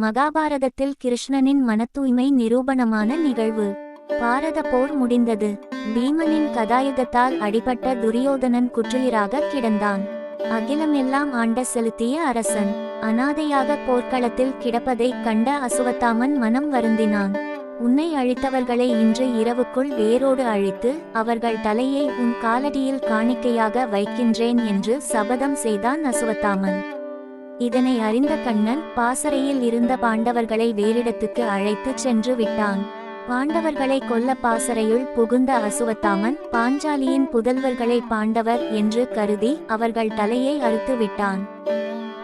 மகாபாரதத்தில் கிருஷ்ணனின் மனத்தூய்மை நிரூபணமான நிகழ்வு. பாரத போர் முடிந்தது. பீமனின் கதாயுதத்தால் அடிபட்ட துரியோதனன் குற்றுயிராக கிடந்தான். அகிலமெல்லாம் ஆண்ட செலுத்திய அரசன் அனாதையாக போர்க்களத்தில் கிடப்பதைக் கண்ட அசுவத்தாமன் மனம் வருந்தினான். உன்னை அழித்தவர்களை இன்று இரவுக்குள் வேரோடு அழித்து அவர்கள் தலையை உன் காலடியில் காணிக்கையாக வைக்கின்றேன் என்று சபதம் செய்தான் அசுவத்தாமன். இதனை அறிந்த கண்ணன் பாசறையில் இருந்த பாண்டவர்களை வேறிடத்துக்கு அழைத்துச் சென்று விட்டான். பாண்டவர்களை கொல்ல பாசறையுள் புகுந்த அசுவத்தாமன் பாஞ்சாலியின் புதல்வர்களை பாண்டவர் என்று கருதி அவர்கள் தலையை அறுத்து விட்டான்.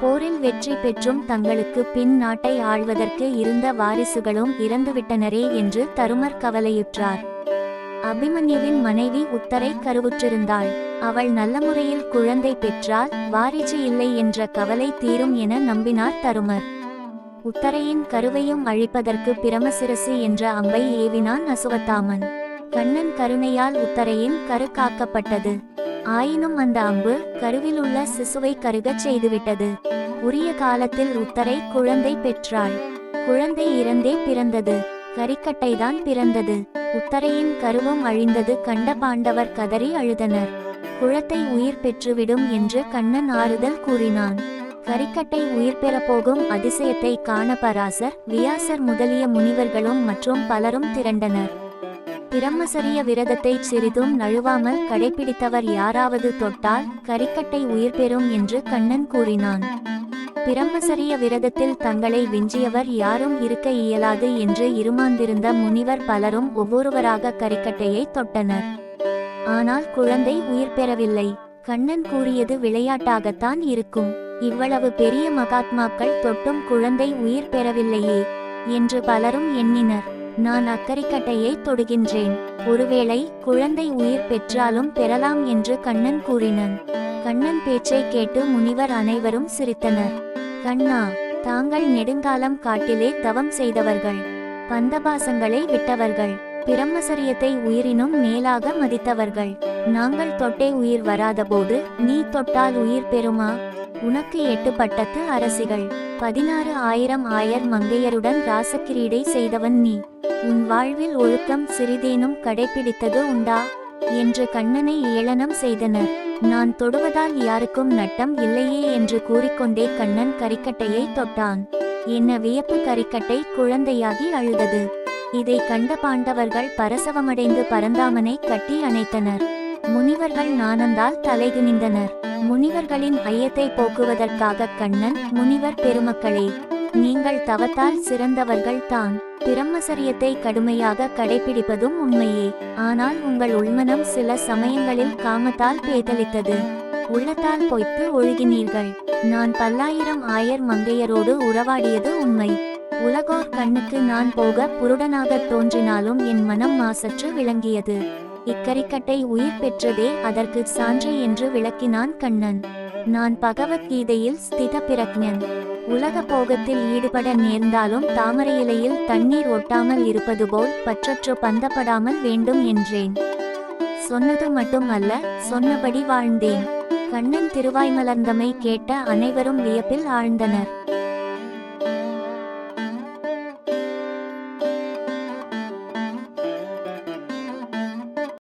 போரில் வெற்றி பெற்றும் தங்களுக்கு பின் நாட்டை ஆள்வதற்கு இருந்த வாரிசுகளும் இறந்துவிட்டனரே என்று தருமர் கவலையுற்றார். அபிமன்யுவின் மனைவி உத்தரை கருவுற்றிருந்தாள். அவள் நல்ல முறையில் குழந்தை பெற்றால் வாரிசு இல்லை என்ற கவலை தீரும் என நம்பினார் தருமர். உத்தரையின் கருவையும் அழிப்பதற்கு பிரமசிரசு என்ற அம்பை ஏவினான் அசுவத்தாமன். கண்ணன் கருணையால் உத்தரையின் கரு காக்கப்பட்டது. ஆயினும் அந்த அம்பு கருவிலுள்ள சிசுவை கருகச் செய்துவிட்டது. உரிய காலத்தில் உத்தரை குழந்தை பெற்றாள். குழந்தை இறந்தே பிறந்தது. கரிக்கட்டைதான் பிறந்தது. உத்தரையின் கருவும் அழிந்தது. கண்ட பாண்டவர் கதறி அழுதனர். குழத்தை உயிர் பெற்றுவிடும் என்று கண்ணன் ஆறுதல் கூறினான். கரிக்கட்டை உயிர் பெறப்போகும் அதிசயத்தை காண பராசர் வியாசர் முதலிய முனிவர்களும் மற்றும் பலரும் திரண்டனர். பிரம்மசரிய விரதத்தை சிறிதும் நழுவாமல் கடைபிடித்தவர் யாராவது தொட்டால் கரிக்கட்டை உயிர் பெறும் என்று கண்ணன் கூறினான். பிரம்மசரிய விரதத்தில் தங்களை விஞ்சியவர் யாரும் இருக்க இயலாது என்று இருமாந்திருந்த முனிவர் பலரும் ஒவ்வொருவராக கரிக்கட்டையை தொட்டனர். ஆனால் குழந்தை உயிர் பெறவில்லை. கண்ணன் கூறியது விளையாட்டாகத்தான் இருக்கும். இவ்வளவு பெரிய மகாத்மாக்கள் தொட்டும் குழந்தை உயிர் பெறவில்லையே என்று பலரும் எண்ணினர். நான் அக்கரிக்கட்டையை தொடுகின்றேன். ஒருவேளை குழந்தை உயிர் பெற்றாலும் பெறலாம் என்று கண்ணன் கூறினன். கண்ணன் பேச்சை கேட்டு முனிவர் அனைவரும் சிரித்தனர். கண்ணா தாங்கள் நெடுங்காலம் காட்டிலே தவம் செய்தவர்கள். பந்தபாசங்களை விட்டவர்கள். பிரம்மசரியத்தை உயிரினும் மேலாக மதித்தவர்கள். நாங்கள் தொட்டே உயிர் வராதபோது நீ தொட்டால் உயிர் பெறுமா? உனக்கு எட்டு பட்டத்து அரசிகள். பதினாறு ஆயிரம் ஆயர் மங்கையருடன் ராசக்கிரீடை செய்தவன் நீ. உன் வாழ்வில் ஒழுக்கம் சிறிதேனும் கடைபிடித்தது உண்டா? என்று கண்ணனை ஏளனம் செய்தனர். நான் தொடுவதால் யாருக்கும் நட்டம் இல்லையே என்று கூறிக்கொண்டே கண்ணன் கரிக்கட்டையை தொட்டான். என்ன வியப்பு கரிக்கட்டை குழந்தையாகி அழுதது. இதை கண்ட பாண்டவர்கள் பரசவமடைந்து பரந்தாமனை கட்டி அணைத்தனர். முனிவர்கள் நாணந்தால் தலைகுனிந்தனர். முனிவர்களின் ஐயத்தை போக்குவதற்காக கண்ணன் முனிவர் பெருமக்களே நீங்கள் தவத்தால் சிறந்தவர்கள் தான். பிரம்மசரியத்தை கடுமையாக கடைபிடிப்பதும் உண்மையே. ஆனால் உங்கள் உள்மனம் சில சமயங்களில் காமத்தால் பேதலித்தது உள்ளத்தால் பொய்த்து ஒழுகினீர்கள். நான் பல்லாயிரம் ஆயர் மங்கையரோடு உறவாடியது உண்மை. உலகோர் கண்ணுக்கு நான் போக புருடனாக தோன்றினாலும் என் மனம் மாசற்று விளங்கியது. இக்கரிக்கட்டை உயிர் பெற்றதே அதற்கு சான்று என்று விளக்கினான் கண்ணன். நான் பகவத்கீதையில் ஸ்தித பிரக்ஞன் உலக போகத்தில் ஈடுபட நேர்ந்தாலும் தாமரை இலையில் தண்ணீர் ஒட்டாமல் இருப்பது போல் பற்றற்று பந்தப்படாமல் வேண்டும் என்றேன். சொன்னது மட்டும் அல்ல சொன்னபடி வாழ்ந்தேன். கண்ணன் திருவாய்மலர்ந்தமை கேட்ட அனைவரும் வியப்பில் ஆழ்ந்தனர்.